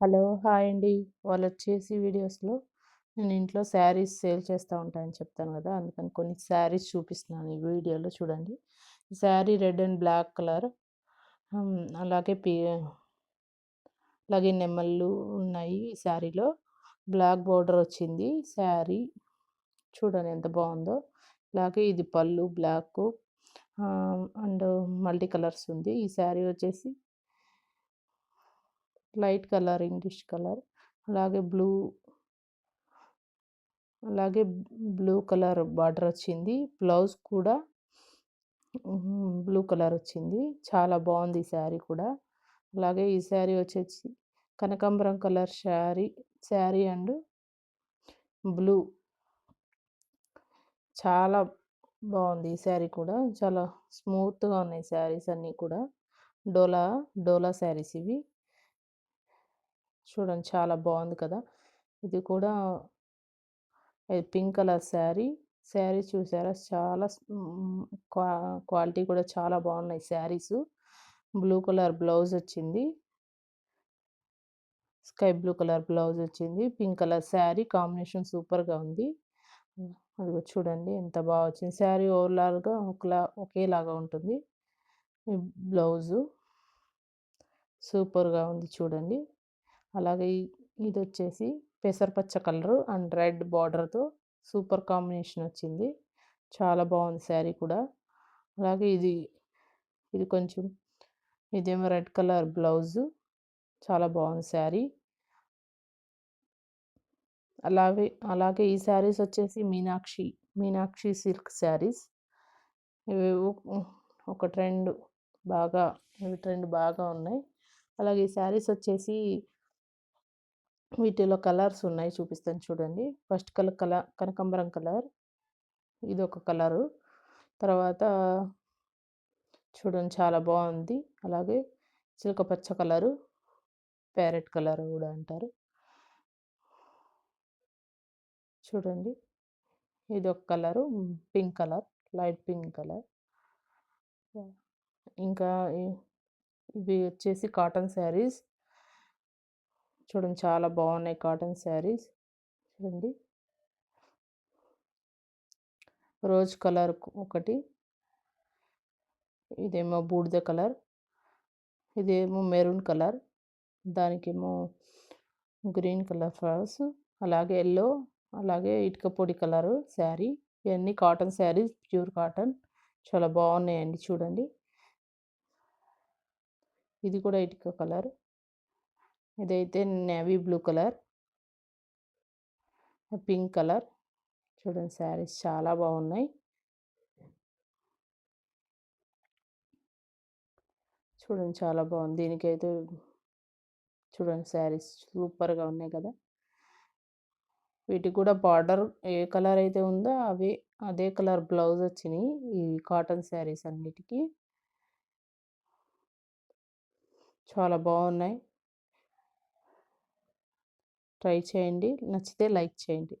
Hello hi అండి. వాళ్ళు వచ్చేసి వీడియోస్లో నేను ఇంట్లో శారీస్ సేల్ చేస్తూ ఉంటానని చెప్తాను కదా! అందుకని కొన్ని శారీస్ చూపిస్తున్నాను ఈ వీడియోలో చూడండి. Sari red and black colour. అలాగే పి అలాగే నెమ్మళ్ళు ఉన్నాయి ఈ శారీలో. బ్లాక్ బార్డర్ వచ్చింది శారీ. చూడండి ఎంత బాగుందో. అలాగే ఇది పళ్ళు బ్లాక్ అండ్ మల్టీ కలర్స్ ఉంది. ఈ శారీ వచ్చేసి లైట్ కలర్ ఇంగ్లీష్ కలర్ అలాగే బ్లూ అలాగే బ్లూ కలర్ బార్డర్ వచ్చింది. బ్లౌజ్ కూడా బ్లూ కలర్ వచ్చింది. చాలా బాగుంది ఈ శారీ కూడా. అలాగే ఈ శారీ వచ్చేసి కనకాంబరం colour sari sari and blue. చాలా బాగుంది ఈ శారీ కూడా. చాలా స్మూత్గా ఉన్నాయి శారీస్ అన్నీ కూడా. డోలా డోలా శారీస్ ఇవి. చూడండి చాలా బాగుంది కదా! ఇది కూడా పింక్ కలర్ శారీ. శారీ చూసారా? చాలా క్వాలిటీ కూడా చాలా బాగున్నాయి శారీస్. బ్లూ కలర్ బ్లౌజ్ వచ్చింది. స్కై బ్లూ కలర్ బ్లౌజ్ వచ్చింది. పింక్ కలర్ శారీ కాంబినేషన్ సూపర్గా ఉంది. అది చూడండి ఎంత బాగా వచ్చింది. శారీ ఓవర్లాల్గా ఒకలా ఒకేలాగా ఉంటుంది. బ్లౌజు సూపర్గా ఉంది చూడండి. అలాగే ఇది వచ్చేసి పెసరపచ్చ కలరు అండ్ రెడ్ బార్డర్తో సూపర్ కాంబినేషన్ వచ్చింది. చాలా బాగుంది శారీ కూడా. అలాగే ఇది ఇది కొంచెం ఇదేమో రెడ్ కలర్ బ్లౌజు. చాలా బాగుంది శారీ. అలాగే అలాగే ఈ శారీస్ వచ్చేసి మీనాక్షి మీనాక్షి సిల్క్ శారీస్. ఇవి ఒక ట్రెండ్ బాగా ఇవి ట్రెండ్ బాగా ఉన్నాయి. అలాగే ఈ శారీస్ వచ్చేసి వీటిలో కలర్స్ ఉన్నాయి చూపిస్తాను చూడండి. ఫస్ట్ కలర్ కలర్ కనకంబరం కలర్. ఇది ఒక కలరు. తర్వాత చూడండి చాలా బాగుంది. అలాగే చిలక పచ్చ కలరు. ప్యారెట్ కలర్ కూడా అంటారు. చూడండి. ఇది ఒక colour. Pink colour. Light pink colour. ఇంకా ఇవి వచ్చేసి కాటన్ శారీస్. చూడండి చాలా బాగున్నాయి కాటన్ శారీస్. చూడండి. రోజ్ కలర్ ఒకటి. ఇదేమో బూడిద కలర్. ఇదేమో మెరూన్ కలర్. దానికేమో గ్రీన్ కలర్ ఫ్లవర్స్. అలాగే ఎల్లో అలాగే ఇటుక పొడి కలరు శారీ. ఇవన్నీ కాటన్ శారీస్ ప్యూర్ కాటన్. చాలా బాగున్నాయండి చూడండి. ఇది కూడా ఇటుక కలర్. ఇదైతే navy blue colour. Pink colour. చూడండి శారీస్ చాలా బాగున్నాయి. చూడండి చాలా బాగుంది. దీనికైతే చూడండి శారీస్ సూపర్గా ఉన్నాయి కదా. వీటికి కూడా బార్డర్ ఏ కలర్ అయితే ఉందో అవి అదే కలర్ బ్లౌజ్ వచ్చినాయి ఈ కాటన్ శారీస్ అన్నిటికీ. చాలా బాగున్నాయి. ట్రై చేయండి. నచ్చితే లైక్ చేయండి.